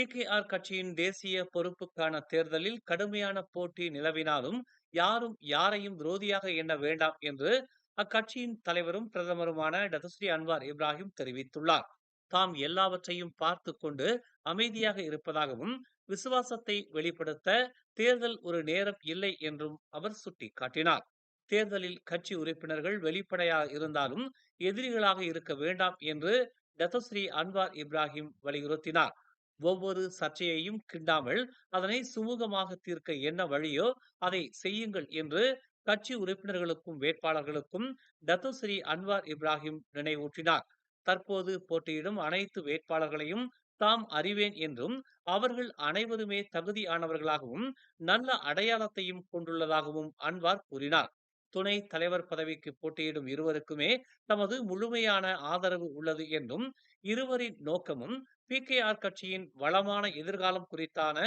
PKR கட்சியின் தேசிய பொறுப்புக்கான தேர்தலில் கடுமையான போட்டி நிலவினாலும் யாரும் யாரையும் விரோதியாக எண்ண வேண்டாம் என்று அக்கட்சியின் தலைவரும் பிரதமருமான டதஸ்ரீ அன்வார் இப்ராஹிம் தெரிவித்துள்ளார். தாம் எல்லாவற்றையும் பார்த்து கொண்டு அமைதியாக இருப்பதாகவும் விசுவாசத்தை வெளிப்படுத்த தேர்தல் ஒரு நேரம் இல்லை என்றும் அவர் சுட்டிக்காட்டினார். தேர்தலில் கட்சி உறுப்பினர்கள் வெளிப்படையாக இருந்தாலும் எதிரிகளாக இருக்க வேண்டாம் என்று டத்தஸ்ரீ அன்வார் இப்ராஹிம் வலியுறுத்தினார். ஒவ்வொரு சர்ச்சையையும் கிண்டாமல் அதனை சுமூகமாக தீர்க்க என்ன வழியோ அதை செய்யுங்கள் என்று கட்சி உறுப்பினர்களுக்கும் வேட்பாளர்களுக்கும் தத்துஸ்ரீ அன்வார் இப்ராஹிம் நினைவூட்டினார். தற்போது போட்டியிடும் அனைத்து வேட்பாளர்களையும் தாம் அறிவேன் என்றும் அவர்கள் அனைவருமே தகுதியானவர்களாகவும் நல்ல அடையாளத்தையும் கொண்டுள்ளதாகவும் அன்வார் கூறினார். துணை தலைவர் பதவிக்கு போட்டியிடும் இருவருக்குமே தமது முழுமையான ஆதரவு உள்ளது என்றும் இருவரின் நோக்கமும் பிகேஆர் கட்சியின் வளமான எதிர்காலம் குறித்தான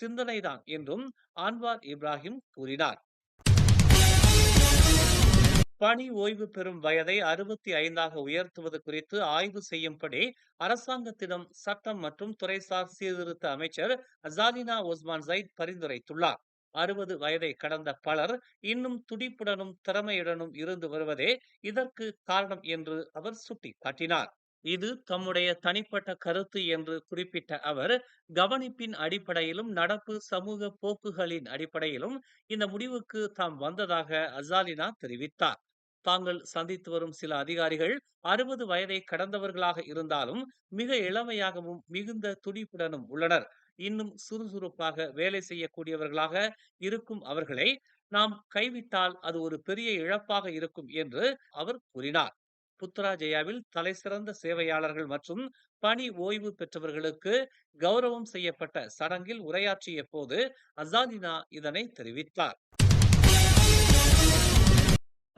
சிந்தனைதான் என்றும் அன்வார் இப்ராஹிம் கூறினார். பணி ஓய்வு பெறும் வயதை அறுபத்தி ஐந்தாக உயர்த்துவது குறித்து ஆய்வு செய்யும்படி அரசாங்கத்திடம் சட்டம் மற்றும் துறைசார் சீர்திருத்த அமைச்சர் அசாலினா ஒஸ்மான் சைத் பரிந்துரைத்துள்ளார். அறுபது வயதை கடந்த பலர் இன்னும் துடிப்புடனும் திறமையுடனும் இருந்து வருவதே இதற்கு காரணம் என்று அவர் சுட்டிக்காட்டினார். இது தம்முடைய தனிப்பட்ட கருத்து என்று குறிப்பிட்ட அவர் கவனிப்பின் அடிப்படையிலும் நடப்பு சமூக போக்குகளின் அடிப்படையிலும் இந்த முடிவுக்கு தாம் வந்ததாக அசாலினா தெரிவித்தார். தாங்கள் சந்தித்து வரும் சில அதிகாரிகள் அறுபது வயதை கடந்தவர்களாக இருந்தாலும் மிக இளமையாகவும் மிகுந்த துடிப்புடனும் உள்ளனர். இன்னும் சுறுசுறுப்பாக வேலை செய்யக்கூடியவர்களாக இருக்கும் அவர்களை நாம் கைவிட்டால் அது ஒரு பெரிய இழப்பாக இருக்கும் என்று அவர் கூறினார். புத்ராஜயாவில் தலைசிறந்த சேவையாளர்கள் மற்றும் பணி ஓய்வு பெற்றவர்களுக்கு கௌரவம் செய்யப்பட்ட சடங்கில் உரையாற்றிய போது அசாதினா இதனை தெரிவித்தார்.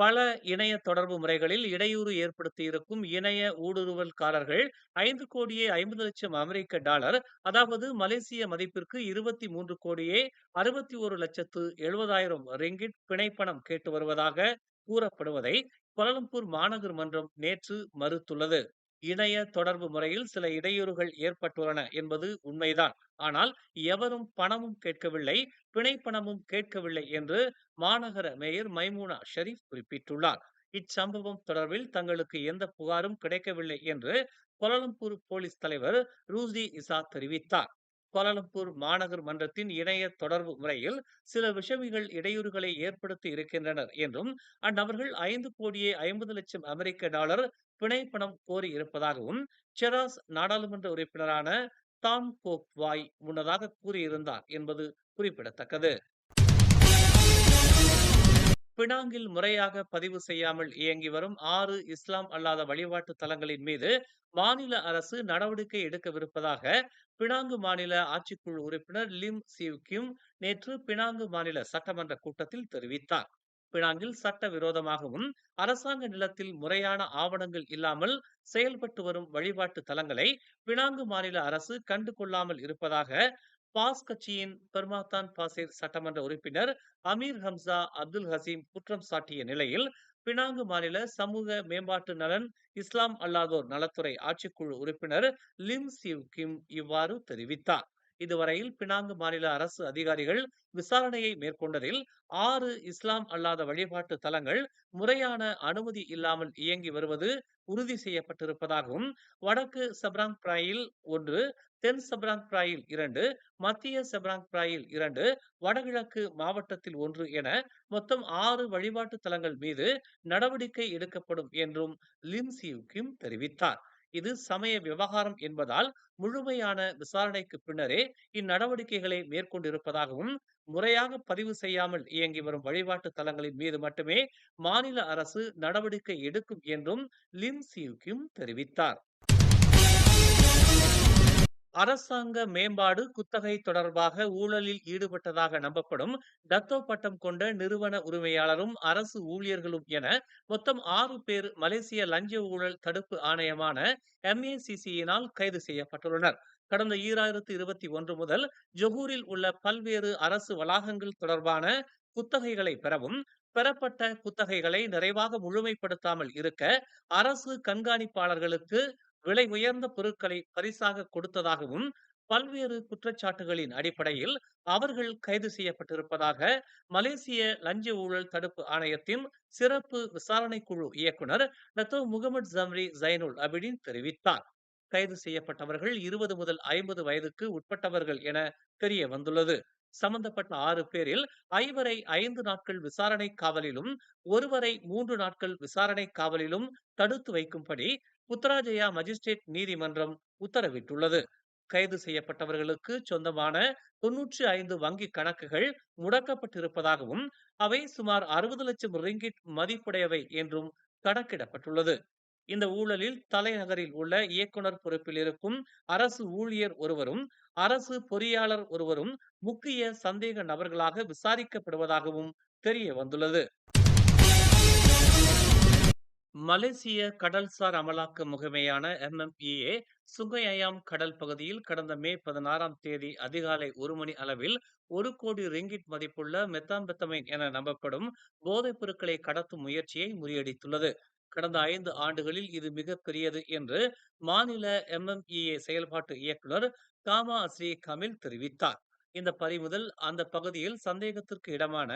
பல இணைய தொடர்பு முறைகளில் இடையூறு ஏற்படுத்தியிருக்கும் இணைய ஊடுருவல்காரர்கள் ஐந்து கோடியே ஐம்பது லட்சம் அமெரிக்க டாலர் அதாவது மலேசிய மதிப்பிற்கு இருபத்தி மூன்று கோடியே அறுபத்தி ஒரு லட்சத்து எழுபதாயிரம் ரிங்கிட் பிணைப்பணம் கேட்டு வருவதாக கூறப்படுவதை கோலலம்பூர் மாநகர் மன்றம் நேற்று மறுத்துள்ளது. இணைய தொடர்பு முறையில் சில இடையூறுகள் ஏற்பட்டுள்ளன என்பது உண்மைதான். ஆனால் எவரும் பணமும் கேட்கவில்லை பிணைப்பணமும் கேட்கவில்லை என்று மாநகர மேயர் மைமூனா ஷெரீப் குறிப்பிட்டுள்ளார். இச்சம்பவம் தொடர்பில் தங்களுக்கு எந்த புகாரும் கிடைக்கவில்லை என்று கொலலம்பூர் போலீஸ் தலைவர் ரூசி இசா தெரிவித்தார். கோலாலம்பூர் மாநகர் மன்றத்தின் இணைய தொடர்பு முறையில் சில விஷமிகள் இடையூறுகளை ஏற்படுத்தி இருக்கின்றனர் என்றும் அந்நபர்கள் ஐந்து கோடியே ஐம்பது லட்சம் அமெரிக்க டாலர் பிணைப்பணம் கோரி இருப்பதாகவும் செராஸ் நாடாளுமன்ற உறுப்பினரான தாம் கோக் வாய் முன்னதாக கூறியிருந்தார் என்பது குறிப்பிடத்தக்கது. பினாங்கில் முறையாக பதிவு செய்யாமல் இயங்கி வரும் ஆறு இஸ்லாம் அல்லாத வழிபாட்டு தலங்களின் மீது மாநில அரசு நடவடிக்கை எடுக்கவிருப்பதாக பினாங்கு மாநில ஆட்சிக்குழு உறுப்பினர் லிம் சிவ் கிம் நேற்று பினாங்கு மாநில சட்டமன்ற கூட்டத்தில் தெரிவித்தார். பினாங்கில் சட்ட விரோதமாகவும் அரசாங்க நிலத்தில் முறையான ஆவணங்கள் இல்லாமல் செயல்பட்டு வரும் வழிபாட்டு தலங்களை பினாங்கு மாநில அரசு கண்டு கொள்ளாமல் இருப்பதாக பாஸ் கட்சியின் பெர்மாத்தான் பாசிர் சட்டமன்ற உறுப்பினர் அமீர் ஹம்சா அப்துல் ஹசீம் குற்றம் சாட்டிய நிலையில் பினாங்கு மாநில சமூக மேம்பாட்டு நலன் இஸ்லாம் அல்லாதோர் நலத்துறை ஆட்சிக்குழு உறுப்பினர் லிம் சிவ் கிம் இவ்வாறு தெரிவித்தார். இதுவரையில் பினாங்கு மாநில அரசு அதிகாரிகள் விசாரணையை மேற்கொண்டதில் ஆறு இஸ்லாம் அல்லாத வழிபாட்டு தலங்கள் முறையான அனுமதி இல்லாமல் இயங்கி வருவது உறுதி செய்யப்பட்டிருப்பதாகவும் வடக்கு சப்ராங் பிராயில் ஒன்று தென் சப்ராங் பிராயில் இரண்டு மத்திய சப்ராங் பிராயில் இரண்டு வடகிழக்கு மாவட்டத்தில் ஒன்று என மொத்தம் ஆறு வழிபாட்டு தலங்கள் மீது நடவடிக்கை எடுக்கப்படும் என்றும் லிம் கிம் தெரிவித்தார். இது சமய விவகாரம் என்பதால் முழுமையான விசாரணைக்கு பின்னரே இந்நடவடிக்கைகளை மேற்கொண்டிருப்பதாகவும் முறையாக பதிவு செய்யாமல் இயங்கி வரும் வழிபாட்டு தலங்களின் மீது மட்டுமே மாநில அரசு நடவடிக்கை எடுக்கும் என்றும் லிம் சிவ் கிம் தெரிவித்தார். அரசாங்க மேம்பாடு குத்தகை தொடர்பாக ஊழலில் ஈடுபட்டதாக நம்பப்படும் தத்தோ பட்டம் கொண்ட நிறுவன உரிமையாளரும் அரசு ஊழியர்களும் என மொத்தம் ஆறு பேர் மலேசிய லஞ்ச ஊழல் தடுப்பு ஆணையமான எம்ஏசிசியினால் கைது செய்யப்பட்டுள்ளனர். கடந்த ஈராயிரத்து இருபத்தி ஒன்று முதல் ஜொகூரில் உள்ள பல்வேறு அரசு வளாகங்கள் தொடர்பான குத்தகைகளை பெறவும் பெறப்பட்ட குத்தகைகளை நிறைவாக முழுமைப்படுத்தாமல் இருக்க அரசு கண்காணிப்பாளர்களுக்கு விலை உயர்ந்த பொருட்களை பரிசாக கொடுத்ததாகவும் பல்வேறு குற்றச்சாட்டுகளின் அடிப்படையில் அவர்கள் கைது செய்யப்பட்டிருப்பதாக மலேசிய லஞ்ச ஊழல் தடுப்பு ஆணையத்தின் சிறப்பு விசாரணை குழு இயக்குனர் Dato Mohamed Jamri Zainul Abidin தெரிவித்தார். கைது செய்யப்பட்டவர்கள் இருபது முதல் ஐம்பது வயதுக்கு உட்பட்டவர்கள் என தெரிய வந்துள்ளது. சம்பந்தப்பட்ட ஆறு பேரில் ஐவரை ஐந்து நாட்கள் விசாரணை காவலிலும் ஒருவரை மூன்று நாட்கள் விசாரணை காவலிலும் தடுத்து வைக்கும்படி புத்ராஜயா மஜிஸ்ட்ரேட் நீதிமன்றம் உத்தரவிட்டுள்ளது. கைது செய்யப்பட்டவர்களுக்கு சொந்தமான தொன்னூற்றி ஐந்து வங்கி கணக்குகள் முடக்கப்பட்டிருப்பதாகவும் அவை சுமார் அறுபது லட்சம் ரிங்கிட் மதிப்புடையவை என்றும் கணக்கிடப்பட்டுள்ளது. இந்த ஊழலில் தலைநகரில் உள்ள இயக்குனர் பொறுப்பில் இருக்கும் அரசு ஊழியர் ஒருவரும் அரசு பொறியாளர் ஒருவரும் முக்கிய சந்தேக நபர்களாக விசாரிக்கப்படுவதாகவும் தெரிய வந்துள்ளது மலேசிய கடல்சார் அமலாக்க முகமையான எம்எம்இஏ சுங்கையாம் கடல் பகுதியில் கடந்த மே பதினாறாம் தேதி அதிகாலை ஒரு மணி அளவில் ஒரு கோடி ரிங்கிட் மதிப்புள்ள மெத்தாம்பெத்தமைன் என நம்பப்படும் போதைப் பொருட்களை கடத்தும் முயற்சியை முறியடித்துள்ளது. கடந்த ஐந்து ஆண்டுகளில் இது மிகப்பெரியது என்று மாநில எம்எம்இஏ செயல்பாட்டு இயக்குனர் காமா ஸ்ரீ கமில் தெரிவித்தார். இந்த பறிமுதல் அந்த பகுதியில் சந்தேகத்திற்கு இடமான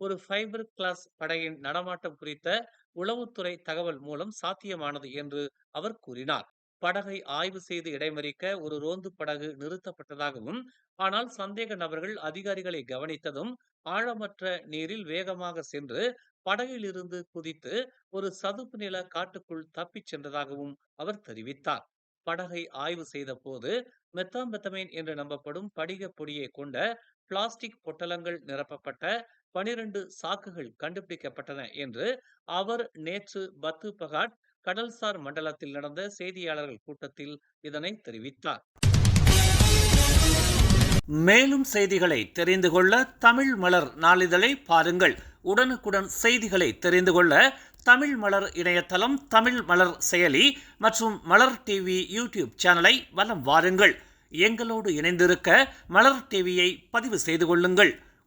ஒரு ஃபைபர் கிளாஸ் படையின் நடமாட்டம் குறித்த உளவுத்துறை தகவல் மூலம் சாத்தியமானது என்று அவர் கூறினார். படகை ஆய்வு செய்து இடைமறிக்க ஒரு ரோந்து படகு நிறுத்தப்பட்டதாகவும் ஆனால் சந்தேக நபர்கள் அதிகாரிகளை கவனித்ததும் ஆழமற்ற நீரில் வேகமாக சென்று படகிலிருந்து குதித்து ஒரு சதுப்பு நில காட்டுக்குள் தப்பிச் சென்றதாகவும் அவர் தெரிவித்தார். படகை ஆய்வு செய்த போது மெத்தாம்பெத்தமைன் என்று நம்பப்படும் படிக பொடியை கொண்ட பிளாஸ்டிக் பொட்டலங்கள் நிரப்பப்பட்ட பனிரெண்டு சாக்குகள் கண்டுபிடிக்கப்பட்டன என்று அவர் நேற்று பத்து பகாட் கடல்சார் மண்டலத்தில் நடந்த செய்தியாளர்கள் கூட்டத்தில் இதனை தெரிவித்தார். மேலும் செய்திகளை தெரிந்து கொள்ள தமிழ் மலர் நாளிதழை பாருங்கள். உடனுக்குடன் செய்திகளை தெரிந்து கொள்ள தமிழ் மலர் இணையதளம் தமிழ் மலர் செயலி மற்றும் மலர் டிவி யூடியூப் சேனலை வலம் வாருங்கள். எங்களோடு இணைந்திருக்க மலர் டிவியை பதிவு செய்து கொள்ளுங்கள்.